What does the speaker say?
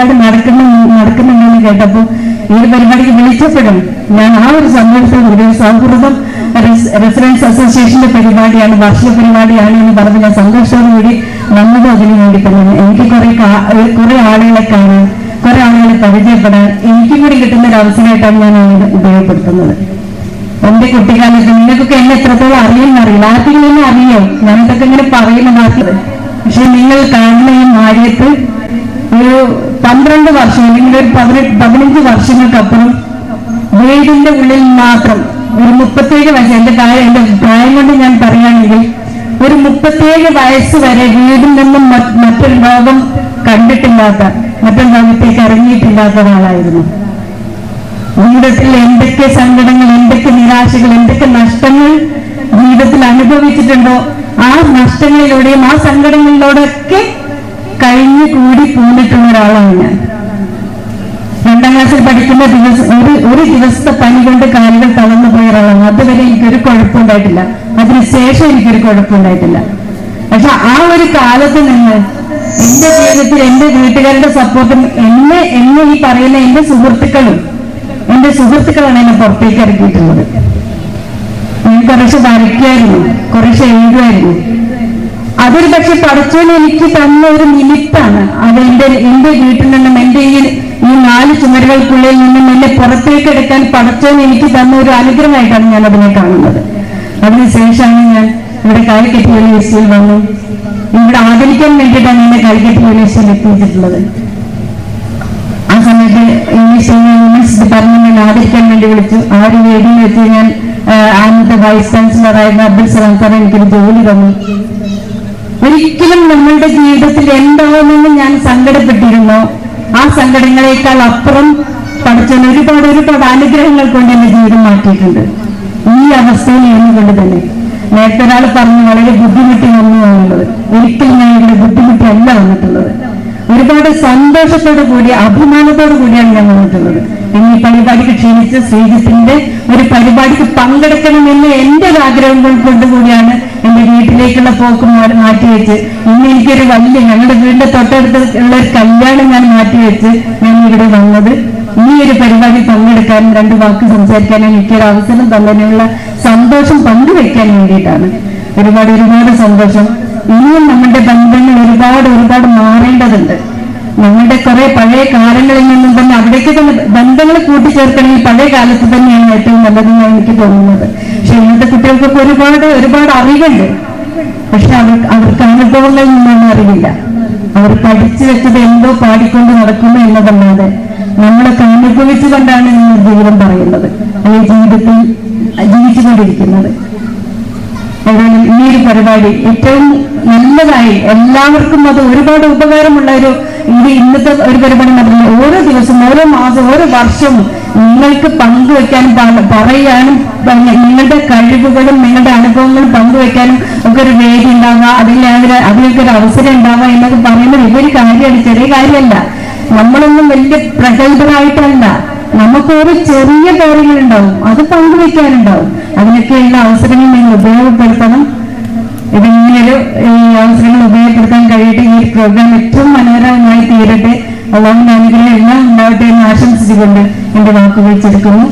പരിപാടി നടക്കുന്ന നടക്കുന്നുണ്ടെന്ന് കേട്ടപ്പോൾ ഈ ഒരു പരിപാടിക്ക് വിളിച്ചപ്പോഴും ഞാൻ ആ ഒരു സന്ദർഭത്തിൽ ഒരു സൗഹൃദം റെസ്- റെസിഡൻസ് അസോസിയേഷന്റെ പരിപാടിയാണ് വാർഷിക പരിപാടിയാണ് എന്ന് പറഞ്ഞ് ഞാൻ സന്തോഷത്തോടുകൂടി നമ്മൾ അതിനു വേണ്ടി തന്നെയാണ് എനിക്ക് കുറെ കുറെ ആളുകളെ കാണാൻ കുറെ ആളുകളെ പരിചയപ്പെടാൻ എനിക്കും കൂടി കിട്ടുന്ന ഒരു അവസരമായിട്ടാണ് ഞാൻ ഉപയോഗപ്പെടുത്തുന്നത്. എന്റെ കുട്ടിക്കാലത്ത് നിങ്ങൾക്കൊക്കെ എന്നെ എത്രത്തോളം അറിയുമെന്നറിയില്ല ആർക്കെങ്കിലും എന്നെ അറിയോ? ഞാനിതൊക്കെ ഇങ്ങനെ പറയുന്ന മാത്രം പക്ഷെ നിങ്ങൾ കാണുന്ന ഈ മാര്യത്ത് ഒരു പന്ത്രണ്ട് വർഷം അല്ലെങ്കിൽ ഒരു പതിനഞ്ച് വർഷങ്ങൾക്കപ്പുറം വീടിന്റെ ഉള്ളിൽ മാത്രം ഒരു മുപ്പത്തേഴ് വയസ്സ് എന്റെ പ്രായം എന്റെ പ്രായം കൊണ്ട് ഞാൻ പറയുകയാണെങ്കിൽ ഒരു മുപ്പത്തേഴ് വയസ്സ് വരെ വീടിൽ നിന്നും മറ്റ് മറ്റൊരു ലോകം കണ്ടിട്ടില്ലാത്ത മറ്റൊരു ലോകത്തേക്ക് ഇറങ്ങിയിട്ടില്ലാത്ത ഒരാളായിരുന്നു. ജീവിതത്തിൽ എന്തൊക്കെ സങ്കടങ്ങൾ എന്തൊക്കെ നിരാശകൾ എന്തൊക്കെ നഷ്ടങ്ങൾ ജീവിതത്തിൽ അനുഭവിച്ചിട്ടുണ്ടോ? ആ നഷ്ടങ്ങളിലൂടെയും ആ സങ്കടങ്ങളിലൂടെയൊക്കെ കഴിഞ്ഞു കൂടി പോന്നിട്ടുള്ള ഒരാളാണ് ഞാൻ. രണ്ടാം ക്ലാസ്സിൽ പഠിക്കുന്ന ദിവസം ഒരു ഒരു ദിവസത്തെ പനി കൊണ്ട് കാലുകൾ തളർന്നു പോയ ഒരാളാണ്. അതുവരെ എനിക്കൊരു കുഴപ്പമുണ്ടായിട്ടില്ല അതിനുശേഷം എനിക്കൊരു കുഴപ്പമുണ്ടായിട്ടില്ല പക്ഷെ ആ ഒരു കാലത്ത് നിന്ന് എന്റെ ജീവിതത്തിൽ എന്റെ വീട്ടുകാരുടെ സപ്പോർട്ടും എന്നെ എന്നെ ഈ പറയുന്ന എന്റെ സുഹൃത്തുക്കളും എന്റെ സുഹൃത്തുക്കളാണ് എന്നെ പുറത്തേക്ക് ഇറക്കിയിട്ടുള്ളത്. ഞാൻ കുറച്ച് വരയ്ക്കുമായിരുന്നു. കുറച്ച് എഴുതുമായിരുന്നു. അതൊരു പക്ഷെ പഠിച്ചോണ്ട് എനിക്ക് തന്ന ഒരു നിമിത്താണ് അത് എന്റെ എന്റെ വീട്ടിൽ നിന്നും എന്റെ ഈ ഈ നാല് ചുമരുകൾക്കുള്ളിൽ നിന്നും എന്നെ പുറത്തേക്ക് എടുക്കാൻ പഠിച്ചോന്ന് എനിക്ക് തന്ന ഒരു അനുഗ്രഹമായിട്ടാണ് ഞാൻ അതിനെ കാണുന്നത്. അതിനുശേഷമാണ് ഞാൻ ഇവിടെ കാലിക്കറ്റ് യൂണിവേഴ്സിറ്റിയിൽ വന്നു. ഇവിടെ ആദരിക്കാൻ വേണ്ടിയിട്ടാണ് എന്നെ കാലിക്കറ്റ് യൂണിവേഴ്സിറ്റിയിൽ എത്തിയിട്ടുള്ളത്. ആ സമയത്ത് ഇംഗ്ലീഷ് ഇംഗ്ലീഷ് ഞാൻ ആദരിക്കാൻ വേണ്ടി വിളിച്ചു. ആ ഒരു വേദിയിൽ വെച്ച് ഞാൻ അന്നത്തെ വൈസ് ചാൻസലർ ആയിരുന്ന അബ്ദുൽ സലാം സാർ എനിക്കൊരു ജോലി തന്നു. ഒരിക്കലും നമ്മളുടെ ജീവിതത്തിൽ എന്താവുമെന്ന് ഞാൻ സങ്കടപ്പെട്ടിരുന്നു. ആ സങ്കടങ്ങളെക്കാൾ അപ്പുറം പഠിച്ച ഒരുപാട് ഒരുപാട് അനുഗ്രഹങ്ങൾ കൊണ്ട് എന്റെ ജീവിതം മാറ്റിയിട്ടുണ്ട്. ഈ അവസ്ഥയിൽ ഇരുന്നുകൊണ്ട് തന്നെ. നേരത്തെ ഒരാൾ പറഞ്ഞു വളരെ ബുദ്ധിമുട്ടി വന്നു എന്നുള്ളത്. ഒരിക്കലും ഞാൻ ഇവിടെ ബുദ്ധിമുട്ടിയല്ല വന്നിട്ടുള്ളത്. ഒരുപാട് സന്തോഷത്തോടു കൂടി അഭിമാനത്തോടു കൂടിയാണ് ഞാൻ വന്നിട്ടുള്ളത്. ഇനി ഈ പരിപാടിക്ക് ക്ഷണിച്ച ശ്രീജിത്തിന്റെ ഒരു പരിപാടിക്ക് പങ്കെടുക്കണമെന്ന് എന്റെ ഒരു ആഗ്രഹം കൊണ്ട് കൊണ്ടുകൂടിയാണ് എന്റെ വീട്ടിലേക്കുള്ള പോക്ക് മാറ്റിവെച്ച് ഇന്ന് എനിക്കൊരു വലിയ ഞങ്ങളുടെ വീടിന്റെ തൊട്ടടുത്ത് ഉള്ള ഒരു കല്യാണം ഞാൻ മാറ്റിവെച്ച് ഞാൻ ഇവിടെ വന്നത്. ഈ ഒരു പരിപാടി പങ്കെടുക്കാനും രണ്ട് വാക്ക് സംസാരിക്കാനും എനിക്കൊരു അവസരം തന്നതിനുള്ള സന്തോഷം പങ്കുവെക്കാൻ വേണ്ടിയിട്ടാണ്. ഒരുപാട് ഒരുപാട് സന്തോഷം. ഇനിയും നമ്മുടെ ബന്ധങ്ങൾ ഒരുപാട് ഒരുപാട് മാറേണ്ടതുണ്ട് നമ്മുടെ കുറെ പഴയ കാലങ്ങളിൽ നിന്നും തന്നെ അവിടേക്ക് തന്നെ ബന്ധങ്ങൾ കൂട്ടിച്ചേർക്കണമെങ്കിൽ പഴയ കാലത്ത് തന്നെയാണ് ഏറ്റവും നല്ലതെന്നാണ് എനിക്ക് തോന്നുന്നത്. പക്ഷെ ഇന്നത്തെ കുട്ടികൾക്കൊക്കെ ഒരുപാട് ഒരുപാട് അറിവുണ്ട്. പക്ഷെ അവർ അവർക്ക് അനുഭവങ്ങളിൽ നിന്നൊന്നും അറിവില്ല. അവർ പഠിച്ചു വെച്ചത് എന്തോ പാടിക്കൊണ്ട് നടക്കുന്നു എന്നതല്ലാതെ നമ്മളൊക്കെ അനുഭവിച്ചുകൊണ്ടാണ് ഇന്ന് ജീവിതം പറയുന്നത്. അല്ലെങ്കിൽ ജീവിതത്തിൽ ജീവിച്ചുകൊണ്ടിരിക്കുന്നത്. ഏതായാലും ഈ ഒരു പരിപാടി ഏറ്റവും നല്ലതായി എല്ലാവർക്കും അത് ഒരുപാട് ഉപകാരമുള്ള ഒരു ഇത് ഇന്നത്തെ ഒരു പരിപാടി നടത്തുന്നത് ഓരോ ദിവസം ഓരോ മാസം ഓരോ വർഷവും നിങ്ങൾക്ക് പങ്കുവെക്കാനും പറയാനും നിങ്ങളുടെ കഴിവുകളും നിങ്ങളുടെ അനുഭവങ്ങളും പങ്കുവെക്കാനും ഒക്കെ ഒരു വേദി ഉണ്ടാവുക. അതിൽ അതിന് അതിനൊക്കെ ഒരു അവസരം ഉണ്ടാവുക എന്നൊക്കെ പറയുന്നത് ഇതൊരു കാര്യമാണ് ചെറിയ കാര്യമല്ല. നമ്മളൊന്നും വലിയ പ്രഗത്ഭരായിട്ടല്ല. നമുക്ക് ഒരു ചെറിയ കാര്യങ്ങളുണ്ടാവും. അത് പങ്കുവെക്കാനുണ്ടാവും. അതിനൊക്കെയുള്ള അവസരങ്ങൾ നിങ്ങൾ ഉപയോഗപ്പെടുത്തണം. ഇതിങ്ങനൊരു അവസരങ്ങൾ ഉപയോഗപ്പെടുത്താൻ കഴിയട്ടെ ഈ പ്രോഗ്രാം ഏറ്റവും മനോഹരമായി തീരട്ടെ. അള്ളാഹുവിന്റെ അനുഗ്രഹം എല്ലാം ഉണ്ടാവട്ടെ എന്ന് ആശംസിച്ചുകൊണ്ട് എന്റെ വാക്കുകൾ ചുരുക്കുന്നു.